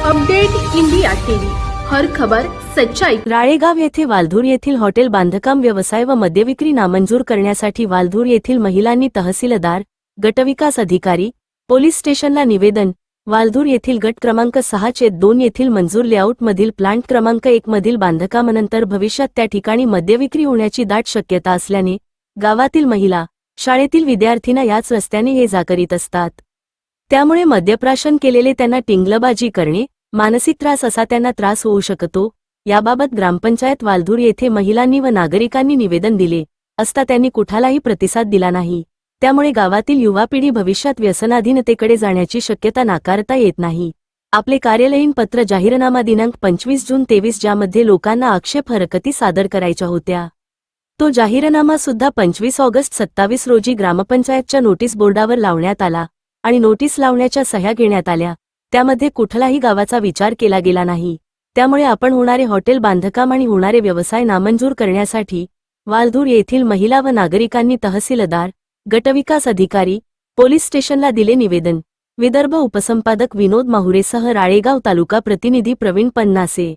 Update India TV. हर खबर सच्चाई. राळेगाव येथे वालधूर येथील हॉटेल बांधकाम व्यवसाय व मद्यविक्री नामंजूर करण्यासाठी वालधूर येथील महिलांनी तहसीलदार गटविकास अधिकारी पोलीस स्टेशनला निवेदन. वालधूर येथील गट क्रमांक सहा चेत दोन येथील मंजूर लेआउटमधील प्लांट क्रमांक एक मधील बांधकामानंतर भविष्यात त्या ठिकाणी मद्यविक्री होण्याची दाट शक्यता असल्याने गावातील महिला शाळेतील विद्यार्थींना याच रस्त्याने ये जा करीत असतात. त्यामुळे मद्यप्राशन केलेले त्यांना टिंगलबाजी करणे मानसिक त्रास असा त्यांना त्रास होऊ शकतो. याबाबत ग्रामपंचायत वालधूर येथे महिलांनी व नागरिकांनी निवेदन दिले असता त्यांनी कुठालाही प्रतिसाद दिला नाही. त्यामुळे गावातील युवा पिढी भविष्यात व्यसनाधीनतेकडे जाण्याची शक्यता नाकारता येत नाही. आपले कार्यालयीन पत्र जाहीरनामा दिनांक पंचवीस जून तेवीस ज्यामध्ये लोकांना आक्षेप हरकती सादर करायच्या होत्या. तो जाहीरनामा सुद्धा पंचवीस ऑगस्ट सत्तावीस रोजी ग्रामपंचायतच्या नोटीस बोर्डावर लावण्यात आला. आणि नोटीस लावण्याच्या सह्या घेण्यात आल्या. त्यामध्ये कुठलाही गावाचा विचार केला गेला नाही. त्यामुळे आपण होणारे हॉटेल बांधकाम आणि होणारे व्यवसाय नामंजूर करण्यासाठी वालधूर येथील महिला व नागरिकांनी तहसीलदार गटविकास अधिकारी पोलीस स्टेशनला दिले निवेदन. विदर्भ उपसंपादक विनोद माहुरेसह राळेगाव तालुका प्रतिनिधी प्रवीण पन्नासे.